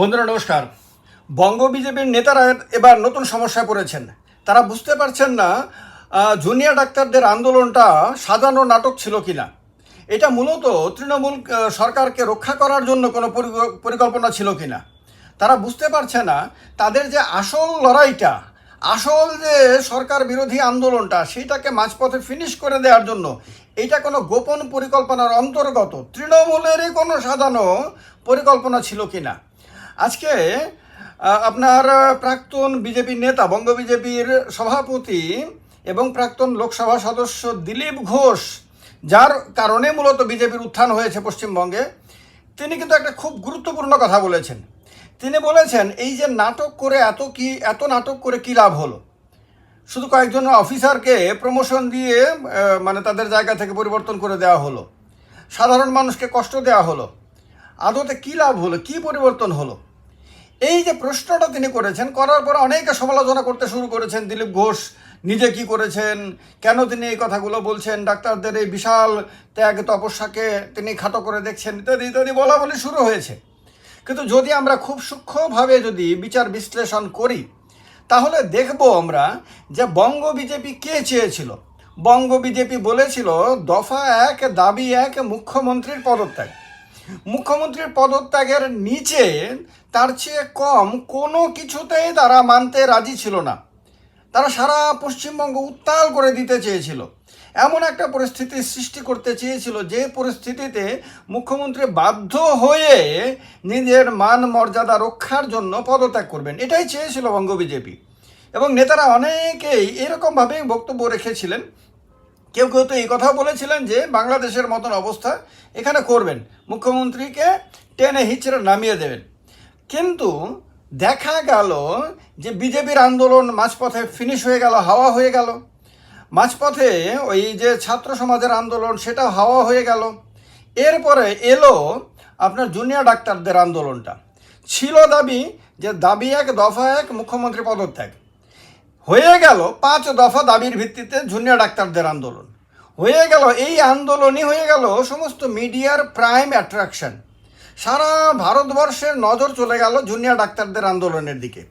বন্ধুরা, নমস্কার। বঙ্গ বিজেপির নেতারা এবার নতুন সমস্যায় পড়েছেন। তারা বুঝতে পারছেন না জুনিয়র ডাক্তারদের আন্দোলনটা সাজানো নাটক ছিল কিনা। এটা মূলত তৃণমূল সরকারকে রক্ষা করার জন্য কোনো পরিকল্পনা ছিল কিনা। তারা বুঝতে পারছে না, তাদের যে আসল লড়াইটা, আসল যে সরকার বিরোধী আন্দোলনটা, সেটাকে মাঝপথে ফিনিশ করে দেওয়ার জন্য এইটা কোনো গোপন পরিকল্পনার অন্তর্গত, তৃণমূলেরই কোনো সাজানো পরিকল্পনা ছিল কিনা। আজকে আপনার প্রাক্তন বিজেপি নেতা, বঙ্গ বিজেপির সভাপতি এবং প্রাক্তন লোকসভা সদস্য দিলীপ ঘোষ, যার কারণে মূলত বিজেপির উত্থান হয়েছে পশ্চিমবঙ্গে, তিনি কিন্তু একটা খুব গুরুত্বপূর্ণ কথা বলেছেন। তিনি বলেছেন, এই যে নাটক করে এত কি, এত নাটক করে কি লাভ হলো? শুধু কয়েকজন অফিসারকে প্রমোশন দিয়ে মানে তাদের জায়গা থেকে পরিবর্তন করে দেওয়া হলো। সাধারণ মানুষকে কষ্ট দেওয়া হলো। আদতে কী লাভ হলো? কী পরিবর্তন হলো? এই যে প্রশ্নটা তিনি করেছেন, করার পর অনেকে সমালোচনা করতে শুরু করেছেন, দিলীপ ঘোষ নিজে কি করেছেন, কেন তিনি এই কথাগুলো বলছেন, ডাক্তারদের এই বিশাল ত্যাগ, তপস্যাকে তিনি খাটো করে দেখছেন, ইত্যাদি ইত্যাদি বলা বলি শুরু হয়েছে। কিন্তু যদি আমরা খুব সূক্ষ্মভাবে যদি বিচার বিশ্লেষণ করি, তাহলে দেখব আমরা যে বঙ্গ বিজেপি কে চেয়েছিল? বঙ্গ বিজেপি বলেছিল, দফা এক, দাবি এক, মুখ্যমন্ত্রীর পদত্যাগ। মুখ্যমন্ত্রীর পদত্যাগের নিচে তার চেয়ে কম কোনো কিছুতেই তারা মানতে রাজি ছিল না। তারা সারা পশ্চিমবঙ্গ উত্তাল করে দিতে চেয়েছিল। এমন একটা পরিস্থিতি সৃষ্টি করতে চেয়েছিল যে পরিস্থিতিতে মুখ্যমন্ত্রী বাধ্য হয়ে নিজের মান মর্যাদা রক্ষার জন্য পদত্যাগ করবেন। এটাই চেয়েছিল বঙ্গ বিজেপি। এবং নেতারা অনেকেই এরকমভাবেই বক্তব্য রেখেছিলেন কেউ কেউ তো এই কথাও বলেছিলেন যে বাংলাদেশের মতন অবস্থা এখানে করবেন। মুখ্যমন্ত্রীকে টেনে হিচড়ে নামিয়ে দেবেন। কিন্তু দেখা গেল যে বিজেপির আন্দোলন মাঝপথে ফিনিশ হয়ে গেল, হাওয়া হয়ে গেল। মাঝপথে ওই যে ছাত্র সমাজের আন্দোলন, সেটাও হাওয়া হয়ে গেল। এরপরে এলো আপনার জুনিয়র ডাক্তারদের আন্দোলনটা। ছিল দাবি যে দাবি এক, দফা এক, মুখ্যমন্ত্রী পদত্যাগ। হয়ে গেল পাঁচ দফা দাবির ভিত্তিতে জুনিয়র ডাক্তারদের আন্দোলন। হয়ে গেল এই আন্দোলনই হয়ে গেল সমস্ত মিডিয়ার প্রাইম অ্যাট্রাকশন। সারা ভারতবর্ষের নজর চলে গেল জুনিয়র ডাক্তারদের আন্দোলনের দিকে।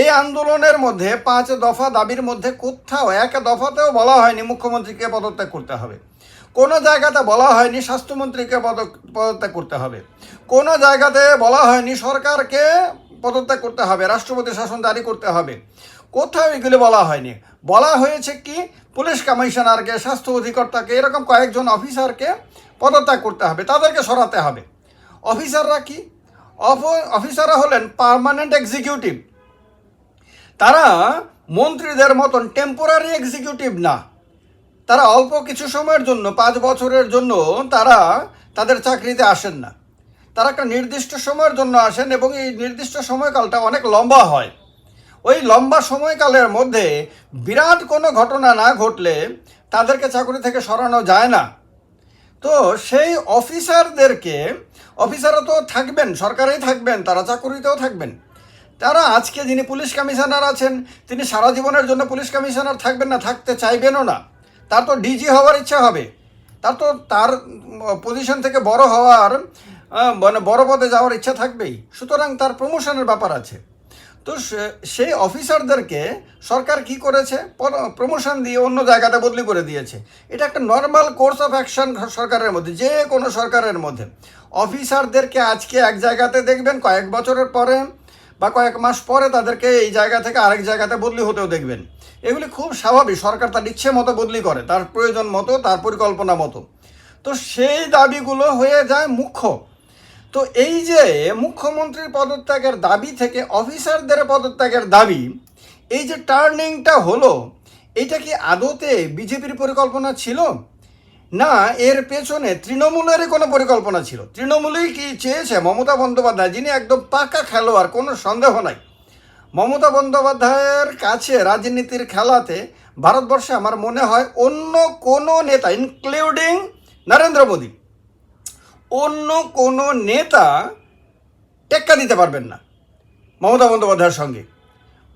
এই আন্দোলনের মধ্যে পাঁচ দফা দাবির মধ্যে কোথাও এক দফাতেও বলা হয়নি মুখ্যমন্ত্রীকে পদত্যাগ করতে হবে। কোনো জায়গাতে বলা হয়নি স্বাস্থ্যমন্ত্রীকে পদ, পদত্যাগ করতে হবে। কোনো জায়গাতে বলা হয়নি সরকারকে পদত্যাগ করতে হবে, রাষ্ট্রপতি শাসন জারি করতে হবে। কোথাও এগুলি বলা হয়নি? বলা হয়েছে কি, পুলিশ কমিশনারকে, স্বাস্থ্য অধিকর্তাকে, এরকম কয়েকজন অফিসারকে পদত্যাগ করতে হবে, তাদেরকে সরাতে হবে। অফিসাররা কি? অফ- অফিসাররা হলেন পার্মানেন্ট এক্সিকিউটিভ তারা মন্ত্রীদের মতন টেম্পোরারি এক্সিকিউটিভ না। তারা অল্প কিছু সময়ের জন্য, পাঁচ বছরের জন্য তারা তাদের চাকরিতে আসেন না। তারা একটা নির্দিষ্ট সময়ের জন্য আসেন এবং এই নির্দিষ্ট সময়কালটা অনেক লম্বা হয়। ওই লম্বা সময়কালের মধ্যে বিরাট কোনো ঘটনা না ঘটলে তাদেরকে চাকরি থেকে সরানো যায় না। তো সেই অফিসারদেরকে, অফিসাররা তো থাকবেন, সরকারেই থাকবেন, তারা চাকুরিতেও থাকবেন। তারা আজকে যিনি পুলিশ কমিশনার আছেন, তিনি সারা জীবনের জন্য পুলিশ কমিশনার থাকবেন না, থাকতে চাইবেনও না। তার তো ডিজি হওয়ার ইচ্ছা হবে। তার তো তার পজিশন থেকে বড় হওয়ার মানে বড় পদে যাওয়ার ইচ্ছা থাকবেই। সুতরাং তার প্রমোশনের ব্যাপার আছে। তো সেই অফিসারদেরকে সরকার কি করেছে? প্রমোশন দিয়ে অন্য জায়গাতে বদলি করে দিয়েছে। এটা একটা নর্মাল কোর্স অফ অ্যাকশন সরকারের মধ্যে, যে কোনো সরকারের মধ্যে। অফিসারদেরকে আজকে এক জায়গাতে দেখবেন, কয়েক বছরের পরে বা কয়েক মাস পরে তাদেরকে এই জায়গা থেকে আরেক জায়গাতে বদলি হতেও দেখবেন। এগুলি খুব স্বাভাবিক, সরকার তার ইচ্ছে মতো বদলি করে, তার প্রয়োজন মতো, তার পরিকল্পনা মতো। তো সেই দাবিগুলো হয়ে যায় মুখ্য। তো এই যে মুখ্যমন্ত্রীর পদত্যাগের দাবি থেকে অফিসারদের পদত্যাগের দাবি, এই যে টার্নিংটা হলো এইটা কি আদতে বিজেপির পরিকল্পনা ছিল? না, এর পেছনে তৃণমূলের কোনো পরিকল্পনা ছিল। তৃণমূলই কি চেয়েছে মমতা বন্দ্যোপাধ্যায়, যিনি একদম পাকা খেলোয়াড়, কোনো সন্দেহ নাই। মমতা বন্দ্যোপাধ্যায়ের কাছে রাজনীতির খেলাতে ভারতবর্ষে আমার মনে হয় অন্য কোনো নেতা ইনক্লুডিং নরেন্দ্র মোদী অন্য কোনো নেতা টেক্কা দিতে পারবেন না। মমতা বন্দ্যোপাধ্যায়ের সঙ্গে।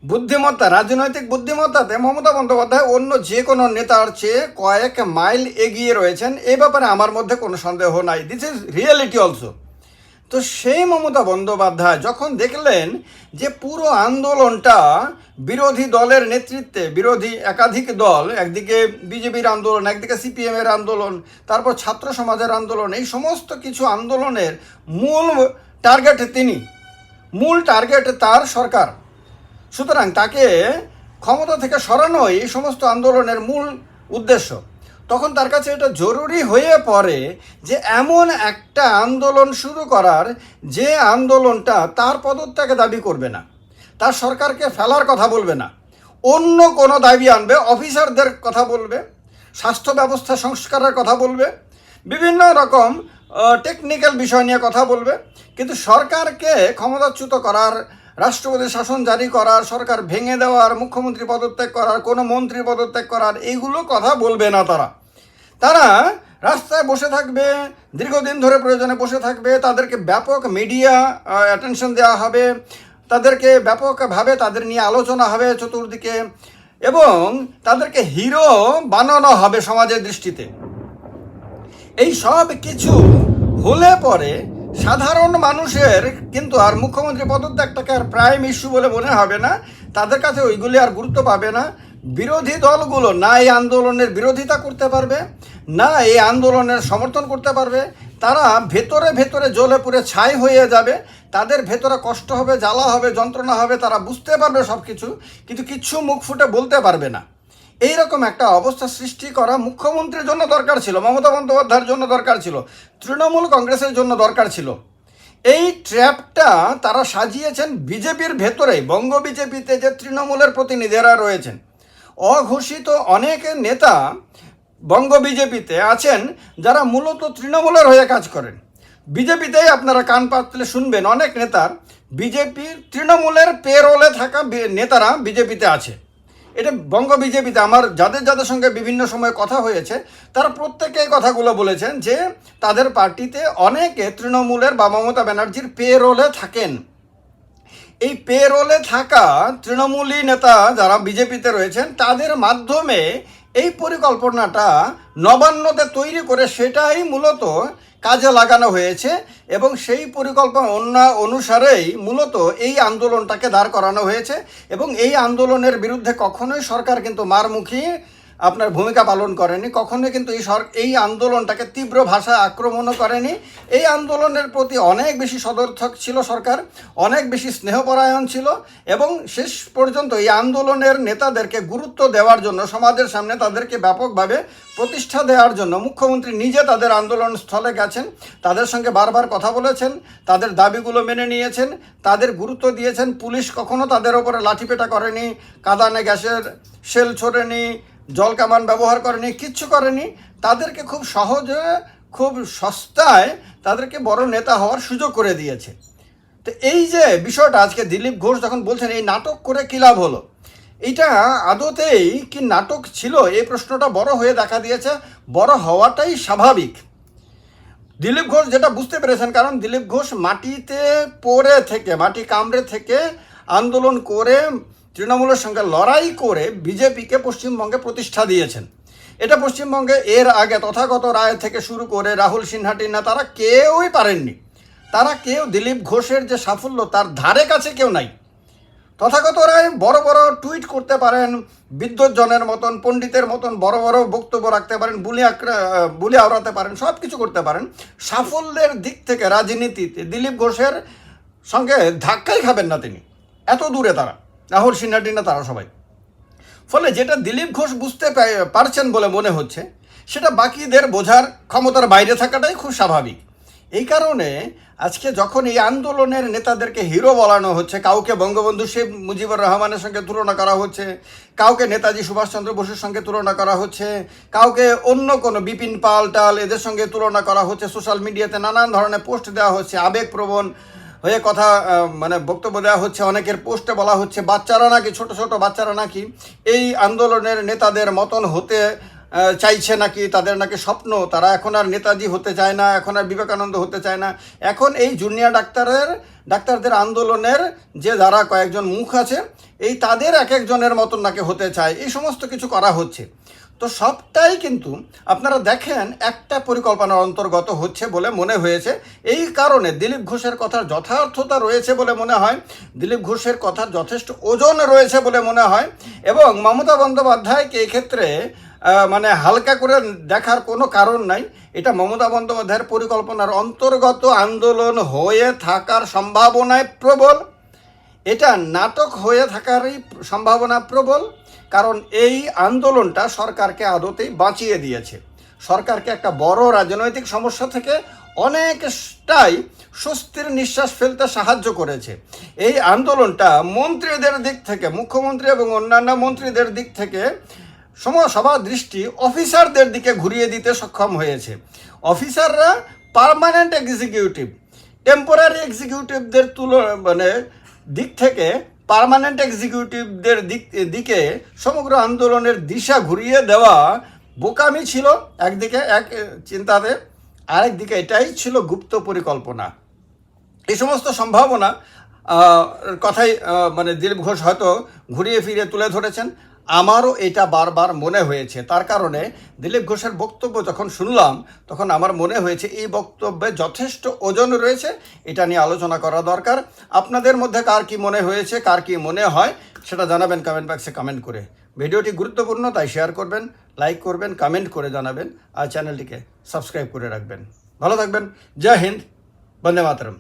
বুদ্ধিমত্তা, রাজনৈতিক বুদ্ধিমত্তাতে মমতা বন্দ্যোপাধ্যায় অন্য যে কোনো নেতার চেয়ে কয়েক মাইল এগিয়ে রয়েছেন। এ ব্যাপারে আমার মধ্যে কোনো সন্দেহ নাই। দিস ইজ রিয়েলিটি অলসো তো সেই মমতা বন্দ্যোপাধ্যায় যখন দেখলেন যে পুরো আন্দোলনটা বিরোধী দলের নেতৃত্বে, বিরোধী একাধিক দল, একদিকে বিজেপির আন্দোলন, একদিকে সিপিএমের আন্দোলন, তারপর ছাত্র সমাজের আন্দোলন, এই সমস্ত কিছু আন্দোলনের মূল টার্গেট তিনি। মূল টার্গেট তার সরকার। সুতরাং তাকে ক্ষমতা থেকে সরানোই এই সমস্ত আন্দোলনের মূল উদ্দেশ্য। তখন তার কাছে এটা জরুরি হয়ে পড়ে যে এমন একটা আন্দোলন শুরু করার যে আন্দোলনটা তার পদত্যাগে দাবি করবে না। তার সরকারকে ফেলার কথা বলবে না। অন্য কোনো দাবি আনবে, অফিসারদের কথা বলবে, স্বাস্থ্য ব্যবস্থা সংস্কারের কথা বলবে, বিভিন্ন রকম টেকনিক্যাল বিষয় নিয়ে কথা বলবে। কিন্তু সরকারকে ক্ষমতাচ্যুত করার, রাষ্ট্রপতি শাসন জারি করার, সরকার ভেঙে দেওয়ার, মুখ্যমন্ত্রী পদত্যাগ করার, কোনো মন্ত্রী পদত্যাগ করার, এইগুলো কথা বলবে না তারা। তারা রাস্তায় বসে থাকবে, দীর্ঘদিন ধরে প্রয়োজনে বসে থাকবে, তাদেরকে ব্যাপক মিডিয়া অ্যাটেনশন দেওয়া হবে, তাদেরকে ব্যাপকভাবে তাদের নিয়ে আলোচনা হবে চতুর্দিকে এবং তাদেরকে হিরো বানানো হবে সমাজের দৃষ্টিতে। এই সব কিছু হলে পরে সাধারণ মানুষের কিন্তু আর মুখ্যমন্ত্রী পদত্যাগটাকে আর প্রাইম ইস্যু বলে মনে হবে না। তাদের কাছে ওইগুলি আর গুরুত্ব পাবে না। বিরোধী দলগুলো না এই আন্দোলনের বিরোধিতা করতে পারবে, না এই আন্দোলনের সমর্থন করতে পারবে, তারা ভেতরে ভেতরে জ্বলে পুড়ে ছাই হয়ে যাবে, তাদের ভেতরে কষ্ট হবে, জ্বালা হবে, যন্ত্রণা হবে, তারা বুঝতে পারবে সব কিছু কিন্তু কিচ্ছু মুখ ফুটে বলতে পারবে না। এই রকম একটা অবস্থা সৃষ্টি করা মুখ্যমন্ত্রীর জন্য দরকার ছিল, মমতা বন্দ্যোপাধ্যায়ের জন্য দরকার ছিল, তৃণমূল কংগ্রেসের জন্য দরকার ছিল। এই ট্র্যাপটা তারা সাজিয়েছেন বিজেপির ভেতরেই, বঙ্গ বিজেপিতে যে তৃণমূলের প্রতিনিধিরা রয়েছেন। অঘোষিত অনেক নেতা বঙ্গ বিজেপিতে আছেন যারা মূলত তৃণমূলের হয়ে কাজ করেন। বিজেপিতেই আপনারা কান পাতলে শুনবেন অনেক নেতার বিজেপি তৃণমূলের পেরোলে থাকা নেতারা বিজেপিতে আছে। এটা বঙ্গ বিজেপিতে আমার যাদের যাদের সঙ্গে বিভিন্ন সময় কথা হয়েছে, তারা প্রত্যেকে কথাগুলো বলেছেন যে তাদের পার্টিতে অনেকে তৃণমূলের বা মমতা ব্যানার্জির পেরোলে থাকেন। এই পেরোলে থাকা তৃণমূলী নেতা যারা বিজেপিতে রয়েছেন, তাদের মাধ্যমে এই পরিকল্পনাটা নবান্নতে তৈরি করে সেটাই মূলত কাজে লাগানো হয়েছে এবং সেই পরিকল্পনা অন্য অনুসারেই মূলত এই আন্দোলনটাকে দাঁড় করানো হয়েছে এবং এই আন্দোলনের বিরুদ্ধে কখনোই সরকার কিন্তু মারমুখী আপনার ভূমিকা পালন করেনি, কখনোই কিন্তু এই সর এই আন্দোলনটাকে তীব্র ভাষায় আক্রমণও করেনি। এই আন্দোলনের প্রতি অনেক বেশি সদর্থক ছিল সরকার, অনেক বেশি স্নেহপরায়ণ ছিল এবং শেষ পর্যন্ত এই আন্দোলনের নেতাদেরকে গুরুত্ব দেওয়ার জন্য, সমাজের সামনে তাদেরকে ব্যাপকভাবে প্রতিষ্ঠা দেওয়ার জন্য মুখ্যমন্ত্রী নিজে তাদের আন্দোলন স্থলে গেছেন, তাদের সঙ্গে বারবার কথা বলেছেন, তাদের দাবিগুলো মেনে নিয়েছেন, তাদের গুরুত্ব দিয়েছেন। পুলিশ কখনো তাদের ওপরে লাঠিপেটা করেনি, কাদানে গ্যাসের শেল ছোড়েনি জল কামান ব্যবহার করেনি, কিচ্ছু করেনি, তাদেরকে খুব সহজে, খুব সস্তায় তাদেরকে বড় নেতা হওয়ার সুযোগ করে দিয়েছে। তো এই যে বিষয়টা, আজকে দিলীপ ঘোষ যখন বলছেন, এই নাটক করে কী লাভ হলো? এইটা আদতেই কি নাটক ছিল? এই প্রশ্নটা বড় হয়ে দেখা দিয়েছে, বড় হওয়াটাই স্বাভাবিক। দিলীপ ঘোষ যেটা বুঝতে পেরেছেন, কারণ দিলীপ ঘোষ মাটিতে পড়ে থেকে, মাটি কামড়ে থেকে আন্দোলন করে তৃণমূলের সঙ্গে লড়াই করে বিজেপিকে পশ্চিমবঙ্গে প্রতিষ্ঠা দিয়েছেন। এটা পশ্চিমবঙ্গে এর আগে তথাগত রায় থেকে শুরু করে রাহুল সিনহা টিনা তারা কেউই পারেননি। তারা কেউ দিলীপ ঘোষের যে সাফল্য, তার ধারে কাছে কেউ নাই। তথাগত রায় বড় বড় টুইট করতে পারেন, বিদ্যুৎজনের মতন, পণ্ডিতের মতন বড় বড় বক্তব্য রাখতে পারেন, বুলি বুলি আওড়াতে পারেন সব কিছু করতে পারেন। সাফল্যের দিক থেকে রাজনীতিতে দিলীপ ঘোষের সঙ্গে ধাক্কাই খাবেন না তিনি। এত দূরে তারা। রাহুল সিনহা, টিনা তারা সবাই। ফলে যেটা দিলীপ ঘোষ বুঝতে পারছেন বলে মনে হচ্ছে, সেটা বাকিদের বোঝার ক্ষমতার বাইরে থাকাটাই খুব স্বাভাবিক। এই কারণে আজকে যখন এই আন্দোলনের নেতাদেরকে হিরো বলানো হচ্ছে, কাউকে বঙ্গবন্ধু শেখ মুজিবুর রহমানের সঙ্গে তুলনা করা হচ্ছে, কাউকে নেতাজি সুভাষচন্দ্র বসুর সঙ্গে তুলনা করা হচ্ছে, কাউকে অন্য কোনো বিপিন পাল, টাল এদের সঙ্গে তুলনা করা হচ্ছে, সোশ্যাল মিডিয়াতে নানান ধরনের পোস্ট দেওয়া হচ্ছে, আবেগপ্রবণ হয়ে কথা মানে বক্তব্য দেওয়া হচ্ছে, অনেকের পোস্টে বলা হচ্ছে, বাচ্চারা নাকি, ছোট ছোট বাচ্চারা নাকি এই আন্দোলনের নেতাদের মতন হতে চাইছে নাকি, তাদের নাকি স্বপ্ন, তারা এখন আর নেতাজি হতে চায় না, এখন আর বিবেকানন্দ হতে চায় না। এখন এই জুনিয়র ডাক্তারের, ডাক্তারদের আন্দোলনের যে যারা কয়েকজন মুখ আছে, এই তাদের এক একজনের মতন নাকি হতে চায়, এই সমস্ত কিছু করা হচ্ছে। তো সবটাই কিন্তু আপনারা দেখেন একটা পরিকল্পনার অন্তর্গত হচ্ছে বলে মনে হয়েছে। এই কারণে দিলীপ ঘোষের কথার যথার্থতা রয়েছে বলে মনে হয়। দিলীপ ঘোষের কথার যথেষ্ট ওজন রয়েছে বলে মনে হয়। এবং মমতা বন্দ্যোপাধ্যায়কে এক্ষেত্রে মানে হালকা করে দেখার কোনো কারণ নাই। এটা মমতা বন্দ্যোপাধ্যায়ের পরিকল্পনার অন্তর্গত আন্দোলন হয়ে থাকার সম্ভাবনায় প্রবল। এটা নাটক হয়ে থাকারই সম্ভাবনা প্রবল। কারণ এই আন্দোলনটা সরকারকে আদতেই বাঁচিয়ে দিয়েছে। সরকারকে একটা বড় রাজনৈতিক সমস্যা থেকে অনেকটাই স্বস্তির নিঃশ্বাস ফেলতে সাহায্য করেছে। এই আন্দোলনটা মন্ত্রীদের দিক থেকে, মুখ্যমন্ত্রী এবং অন্যান্য মন্ত্রীদের দিক থেকে সবার দৃষ্টি অফিসারদের দিকে ঘুরিয়ে দিতে সক্ষম হয়েছে। অফিসাররা পার্মানেন্ট এক্সিকিউটিভ, টেম্পোরারি এক্সিকিউটিভদের তুল মানে দিক থেকে পার্মানেন্ট এক্সিকিউটিভদের দিক দিকে সমগ্র আন্দোলনের দিশা ঘুরিয়ে দেওয়া বোকামি ছিল একদিকে, এক চিন্তাতে। আরেকদিকে এটাই ছিল গুপ্ত পরিকল্পনা। এই সমস্ত সম্ভাবনা কথাই মানে দিলীপ ঘোষ হয়তো ঘুরিয়ে ফিরিয়ে তুলে ধরেছেন। আমারও এটা বারবার মনে হয়েছে। তার কারণে দিলীপ ঘোষের বক্তব্য যখন শুনলাম, তখন আমার মনে হয়েছে এই বক্তব্যে যথেষ্ট ওজন রয়েছে, এটা নিয়ে আলোচনা করা দরকার। আপনাদের মধ্যে কার কি মনে হয়েছে, কার কি মনে হয়, সেটা জানাবেন কমেন্ট বক্সে কমেন্ট করে। ভিডিওটি গুরুত্বপূর্ণ, তাই শেয়ার করবেন লাইক করবেন কমেন্ট করে জানাবেন, আর চ্যানেলটিকে সাবস্ক্রাইব করে রাখবেন। ভালো থাকবেন। জয় হিন্দ, বন্দে মাতরম।